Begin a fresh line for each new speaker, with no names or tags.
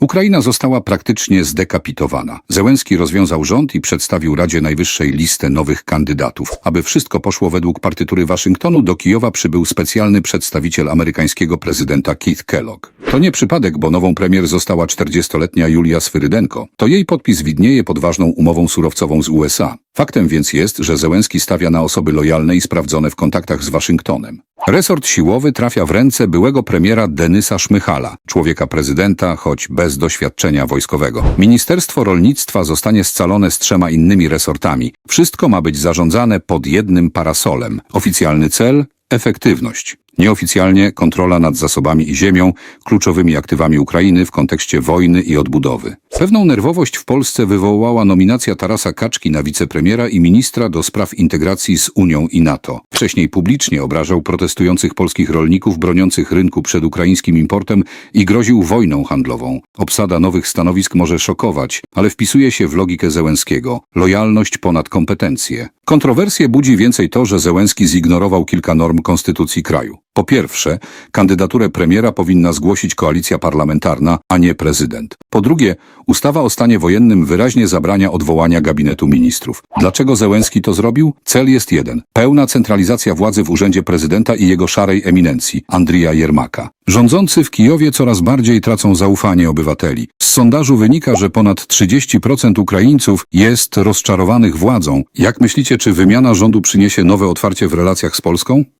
Ukraina została praktycznie zdekapitowana. Zełenski rozwiązał rząd i przedstawił Radzie Najwyższej listę nowych kandydatów. Aby wszystko poszło według partytury Waszyngtonu, do Kijowa przybył specjalny przedstawiciel amerykańskiego prezydenta Keith Kellogg. To nie przypadek, bo nową premier została 40-letnia Julia Swyrydenko. To jej podpis widnieje pod ważną umową surowcową z USA. Faktem więc jest, że Zełenski stawia na osoby lojalne i sprawdzone w kontaktach z Waszyngtonem. Resort siłowy trafia w ręce byłego premiera Denysa Szmychala, człowieka prezydenta, choć bez doświadczenia wojskowego. Ministerstwo Rolnictwa zostanie scalone z trzema innymi resortami. Wszystko ma być zarządzane pod jednym parasolem. Oficjalny cel efektywność. Nieoficjalnie kontrola nad zasobami i ziemią, kluczowymi aktywami Ukrainy w kontekście wojny i odbudowy. Pewną nerwowość w Polsce wywołała nominacja Tarasa Kaczki na wicepremiera i ministra do spraw integracji z Unią i NATO. Wcześniej publicznie obrażał protestujących polskich rolników broniących rynku przed ukraińskim importem i groził wojną handlową. Obsada nowych stanowisk może szokować, ale wpisuje się w logikę Zełenskiego. Lojalność ponad kompetencje. Kontrowersje budzi więcej to, że Zełenski zignorował kilka norm konstytucji kraju. Po pierwsze, kandydaturę premiera powinna zgłosić koalicja parlamentarna, a nie prezydent. Po drugie, ustawa o stanie wojennym wyraźnie zabrania odwołania gabinetu ministrów. Dlaczego Zełenski to zrobił? Cel jest jeden. Pełna centralizacja władzy w urzędzie prezydenta i jego szarej eminencji, Andrija Jermaka. Rządzący w Kijowie coraz bardziej tracą zaufanie obywateli. Z sondażu wynika, że ponad 30% Ukraińców jest rozczarowanych władzą. Jak myślicie, czy wymiana rządu przyniesie nowe otwarcie w relacjach z Polską?